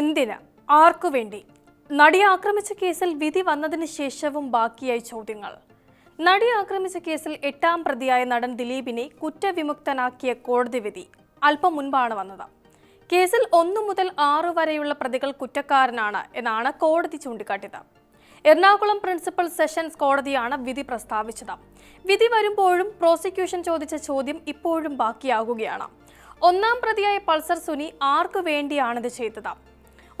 എന്തിന്? ആർക്കു വേണ്ടി? നടിയെ ആക്രമിച്ച കേസിൽ വിധി വന്നതിന് ശേഷവും ബാക്കിയായി ചോദ്യങ്ങൾ. നടി ആക്രമിച്ച കേസിൽ എട്ടാം പ്രതിയായ നടൻ ദിലീപിനെ കുറ്റവിമുക്തനാക്കിയ കോടതി വിധി അല്പം മുൻപാണ് വന്നത്. കേസിൽ ഒന്നു മുതൽ ആറു വരെയുള്ള പ്രതികൾ കുറ്റക്കാരനാണ് എന്നാണ് കോടതി ചൂണ്ടിക്കാട്ടിയത്. എറണാകുളം പ്രിൻസിപ്പൽ സെഷൻസ് കോടതിയാണ് വിധി പ്രസ്താവിച്ചത്. വിധി വരുമ്പോഴും പ്രോസിക്യൂഷൻ ചോദിച്ച ചോദ്യം ഇപ്പോഴും ബാക്കിയാകുകയാണ്. ഒന്നാം പ്രതിയായ പൾസർ സുനി ആർക്കു വേണ്ടിയാണിത് ചെയ്തത്?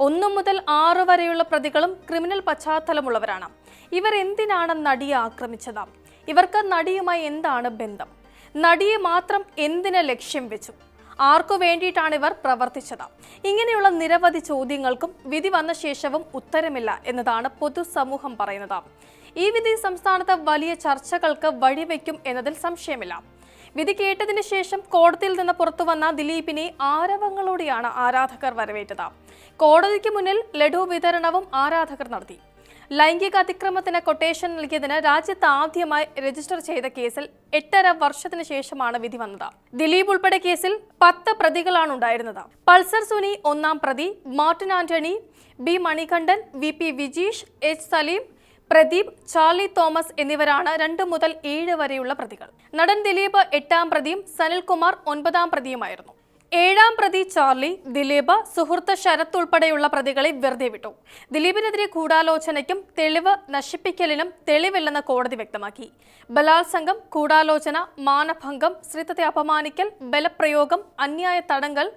ഒന്നു മുതൽ ആറ് വരെയുള്ള പ്രതികളും ക്രിമിനൽ പശ്ചാത്തലമുള്ളവരാണ്. ഇവർ എന്തിനാണ് നടിയെ ആക്രമിച്ചത്? ഇവർക്ക് നടിയുമായി എന്താണ് ബന്ധം? നടിയെ മാത്രം എന്തിന് ലക്ഷ്യം വെച്ചു? ആർക്കു വേണ്ടിയിട്ടാണ് ഇവർ പ്രവർത്തിച്ചത്? ഇങ്ങനെയുള്ള നിരവധി ചോദ്യങ്ങൾക്കും വിധി വന്ന ശേഷവും ഉത്തരമില്ല എന്നതാണ് പൊതുസമൂഹം പറയുന്നത്. ഈ വിധി സംസ്ഥാനത്ത് വലിയ ചർച്ചകൾക്ക് വഴിവെക്കും എന്നതിൽ സംശയമില്ല. വിധി കേട്ടതിന് ശേഷം കോടതിയിൽ നിന്ന് പുറത്തു വന്ന ദിലീപിനെ ആരവങ്ങളോടെയാണ് ആരാധകർ വരവേറ്റത്. കോടതിക്ക് മുന്നിൽ ലഡു വിതരണവും ആരാധകർ നടത്തി. ലൈംഗിക അതിക്രമത്തിന് കൊട്ടേഷൻ നൽകിയതിന് രാജ്യത്ത് ആദ്യമായി രജിസ്റ്റർ ചെയ്ത കേസിൽ എട്ടര വർഷത്തിന് ശേഷമാണ് വിധി വന്നത്. ദിലീപ് ഉൾപ്പെടെ കേസിൽ പത്ത് പ്രതികളാണ് ഉണ്ടായിരുന്നത്. പൾസർ സുനി ഒന്നാം പ്രതി Martin Antony B Manikandan V P Vijeesh H Saleem Pradeep Charlie Thomas എന്നിവരാണ് രണ്ട് മുതൽ ഏഴ് വരെയുള്ള പ്രതികൾ. നടൻ ദിലീപ് എട്ടാം പ്രതിയും സനിൽകുമാർ ഒൻപതാം പ്രതിയുമായിരുന്നു. ഏഴാം പ്രതി ചാർലി ദിലീപ് സുഹൃത്ത് ശരത് ഉൾപ്പെടെയുള്ള പ്രതികളെ വെറുതെ വിട്ടു. ദിലീപിനെതിരെ ഗൂഢാലോചനയ്ക്കും തെളിവ് നശിപ്പിക്കലിനും തെളിവില്ലെന്ന് കോടതി വ്യക്തമാക്കി. ബലാത്സംഗം ഗൂഢാലോചന മാനഭംഗം സ്ത്രീത്വത്തെ അപമാനിക്കൽ ബലപ്രയോഗം അന്യായ തടങ്കൽ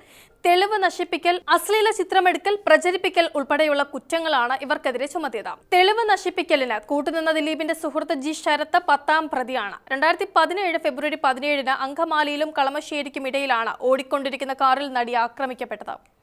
തെളിവ് നശിപ്പിക്കൽ അശ്ലീല ചിത്രമെടുക്കൽ പ്രചരിപ്പിക്കൽ ഉൾപ്പെടെയുള്ള കുറ്റങ്ങളാണ് ഇവർക്കെതിരെ ചുമത്തിയത്. തെളിവ് നശിപ്പിക്കലിന് കൂട്ടുനിന്ന ദിലീപിന്റെ സുഹൃത്ത് ജി. ശരത്ത് പത്താം പ്രതിയാണ്. രണ്ടായിരത്തി പതിനേഴ് ഫെബ്രുവരി പതിനേഴിന് അങ്കമാലിയിലും കളമശ്ശേരിക്കും ഇടയിലാണ് ഓടിക്കൊണ്ടിരിക്കുന്ന കാറിൽ നടി ആക്രമിക്കപ്പെട്ടത്.